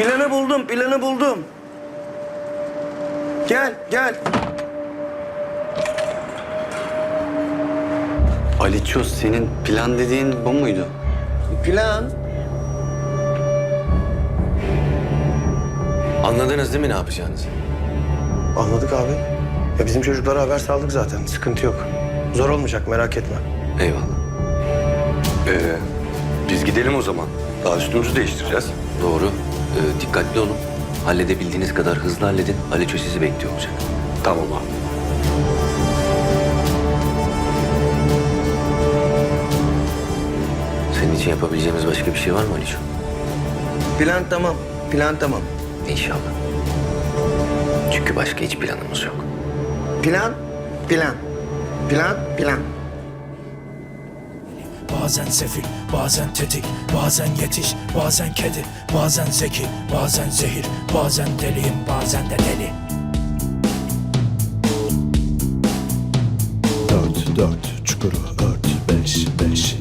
Planı buldum, planı buldum. Gel, gel. Aliço senin plan dediğin bu muydu? Plan. Anladınız değil mi ne yapacağınızı? Anladık abi. Ya bizim çocuklara haber saldık zaten. Sıkıntı yok. Zor olmayacak merak etme. Eyvallah. Ee, biz gidelim o zaman. Daha üstümüzü değiştireceğiz. Doğru. Ee, dikkatli olun. Halledebildiğiniz kadar hızlı halledin. Aliço sizi bekliyor olacak. Tamam abi. Senin için yapabileceğimiz başka bir şey var mı Aliço? Plan tamam, plan tamam. İnşallah. Çünkü başka hiç planımız yok. Plan, plan. Plan, plan. Bazen sefil, bazen tetik, bazen yetiş, bazen kedi, bazen zeki, bazen zehir, bazen deliyim, bazen de deli. Dört dört çukuru ört beş beş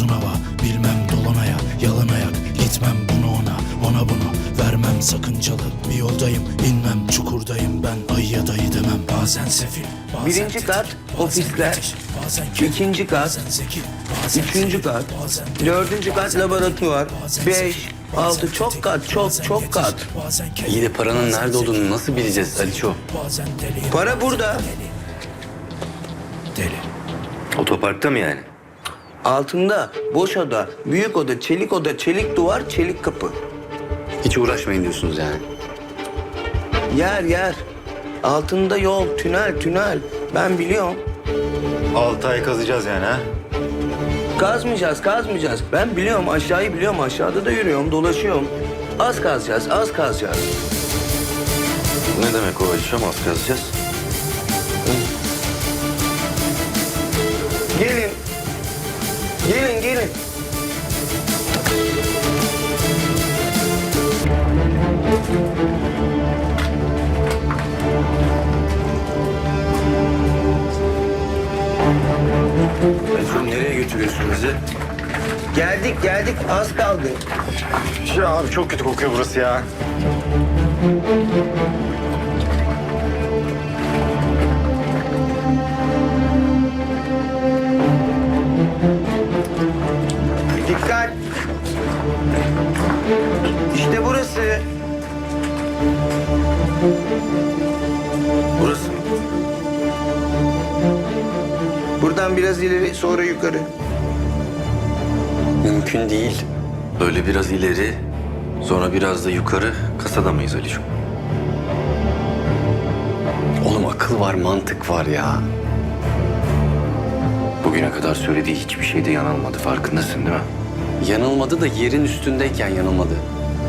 uzun hava, bilmem dolanaya, yalan ayak, gitmem bunu ona, ona bunu, vermem sakıncalı, bir yoldayım, inmem, çukurdayım, ben ayıya dayı demem, bazen sefil, bazen Birinci tetik, kat, bazen ofisler. yetiş, bazen kedi, İkinci kat, bazen zeki, bazen Üçüncü zeki, kat, bazen dördüncü kat laboratuvar, beş, altı çok kat, çok çok kat. İyi de paranın nerede olduğunu nasıl bileceğiz Aliço? Para burada. deli. Otoparkta mı yani? Altında boş oda, büyük oda, çelik oda, çelik duvar, çelik kapı. Hiç uğraşmayın diyorsunuz yani. Yer yer. Altında yol, tünel, tünel. Ben biliyorum. Altı ay kazacağız yani ha? Kazmayacağız, kazmayacağız. Ben biliyorum, aşağıyı biliyorum. Aşağıda da yürüyorum, dolaşıyorum. Az kazacağız, az kazacağız. Ne demek o Aliço? Az kazacağız. Aliço nereye götürüyorsun bizi? Geldik, geldik. Az kaldı. Ya abi çok kötü kokuyor burası ya. Dikkat. İşte. Burası biraz ileri, sonra yukarı. Mümkün değil. Böyle biraz ileri, sonra biraz da yukarı kasada mıyız Aliço? Oğlum akıl var mantık var ya. Bugüne kadar söylediği hiçbir şeyde yanılmadı. Farkındasın değil mi? Yanılmadı da yerin üstündeyken yanılmadı.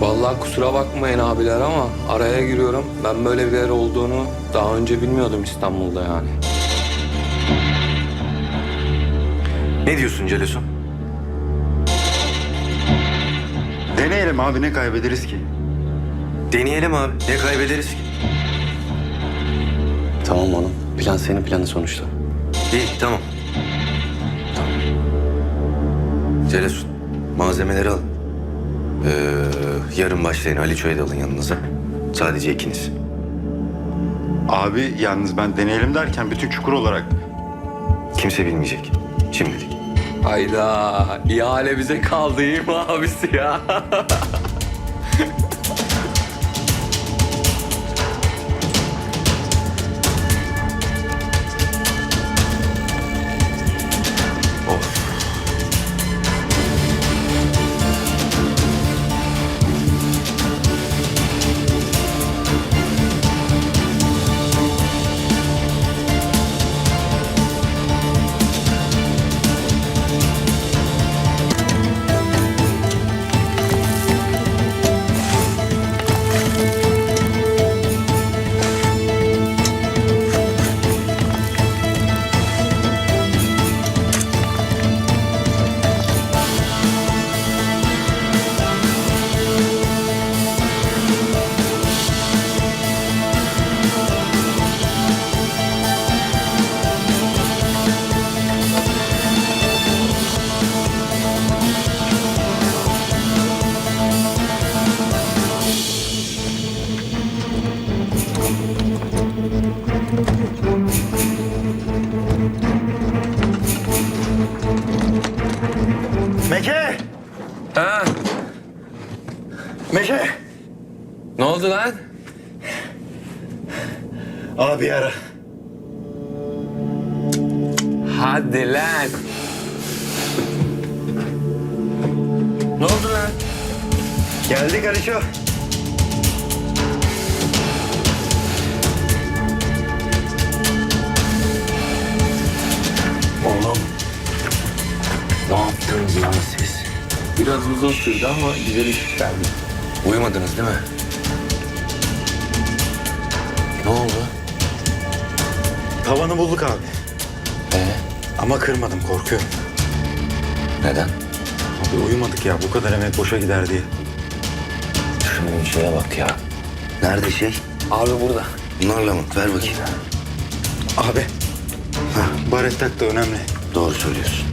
Vallahi kusura bakmayın abiler ama araya giriyorum. Ben böyle bir yer olduğunu daha önce bilmiyordum İstanbul'da yani. Ne diyorsun Celesun? Deneyelim abi ne kaybederiz ki? Deneyelim abi. Ne kaybederiz ki? Tamam oğlum. Plan senin planı sonuçta. İyi tamam. Tamam. Celesun malzemeleri alın. Ee, yarın başlayın. Aliço'yu da alın yanınıza. Sadece ikiniz. Abi yalnız ben deneyelim derken bütün çukur olarak. Kimse bilmeyecek. Şimdilik. Hayda ihale bize kaldı iyi abisi ya? ne oldu lan? Abi ara. Hadi lan. Ne oldu lan? Geldik Aliço. Oğlum. Ne yaptınız lan siz? Biraz uzun sürdü ama güzel iş geldi. Uyumadınız değil mi? Ne oldu? Tavanı bulduk abi. Ee, Ama kırmadım korkuyorum. neden? Abi uyumadık ya bu kadar emek boşa gider diye. Şunun şeye bak ya. Nerede şey? Abi burada. Bunlarla mı? Ver bakayım. Abi. Hah, baret tak da önemli. Doğru söylüyorsun.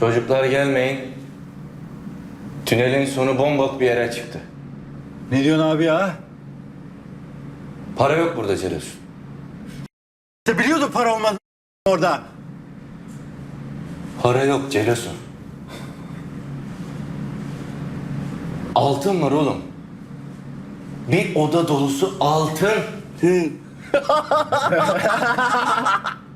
Çocuklar gelmeyin. Tünelin sonu bombok bir yere çıktı. Ne diyorsun abi ya? Para yok burada Ceresun. İşte biliyorduk para olmaz orada. Para yok Ceresun. Altın var oğlum. Bir oda dolusu altın.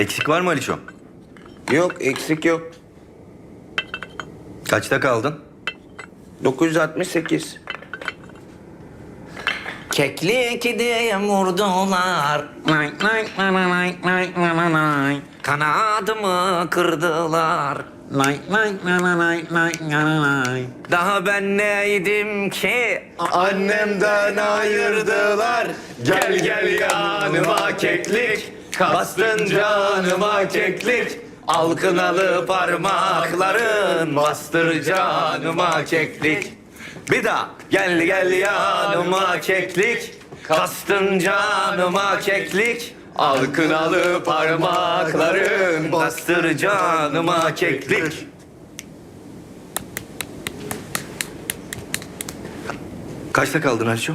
Eksik var mı Aliço? Yok eksik yok. Kaçta kaldın? 968. Keklik diye vurdular. Nay, nay, nay, nay, nay, nay, nay. Kanadımı kırdılar. Nay, nay, nay, nay, nay, nay, nay. Daha ben neydim ki? Annemden ayırdılar. Gel gel yanıma keklik. Bastın canıma keklik Alkınalı parmakların Bastır canıma keklik Bir daha gel gel yanıma keklik Kastın canıma keklik Alkınalı parmakların Bastır canıma keklik Kaçta kaldın Aliço?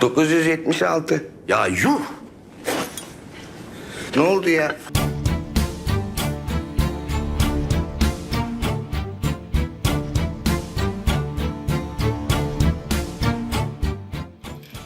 976 Ya yuh! Ne oldu ya?